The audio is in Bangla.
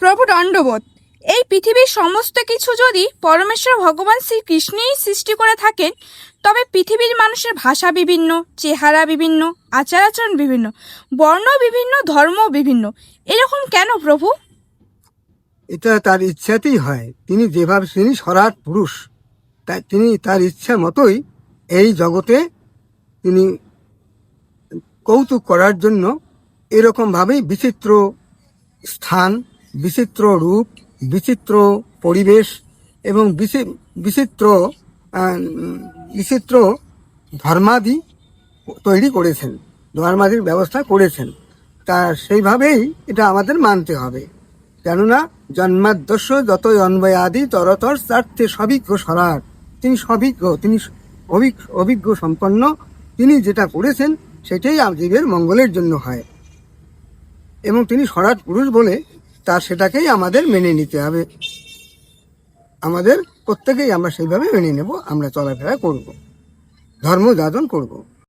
প্রভু দণ্ডবোধ। এই পৃথিবীর সমস্ত কিছু যদি পরমেশ্বর ভগবান শ্রীকৃষ্ণই সৃষ্টি করে থাকেন, তবে পৃথিবীর মানুষের ভাষা বিভিন্ন, চেহারা বিভিন্ন আচার আচরণ বিভিন্ন, বর্ণ বিভিন্ন, ধর্ম বিভিন্ন। এরকম কেন প্রভু? এটা তার ইচ্ছাতেই হয়। তিনি যেভাবে, তিনি সরাট পুরুষ। তাই তিনি তার ইচ্ছা মতোই এই জগতে তিনি কৌতুক করার জন্য এরকমভাবেই বিচিত্র স্থান বিচিত্র রূপ, বিচিত্র পরিবেশ এবং বিচি- বিচিত্র বিচিত্র ধর্মাদি তৈরি করেছেন, ধর্মাদির ব্যবস্থা করেছেন। তা সেইভাবেই এটা আমাদের মানতে হবে। কেননা জন্মাদ্যস্য যত অন্বয় আদি তরতর স্বার্থে সবিজ্ঞ সরাট। তিনি সবিজ্ঞ, তিনি অভিজ্ঞ সম্পন্ন। তিনি যেটা করেছেন, সেটাই জীবের মঙ্গলের জন্য হয়। এবং তিনি সরাট পুরুষ বলে তার সেটাকেই আমাদের মেনে নিতে হবে। আমাদের প্রত্যেকেই আমরা সেইভাবে মেনে নেব, আমরা চলাফেরা করব। ধর্ম যাজন করব।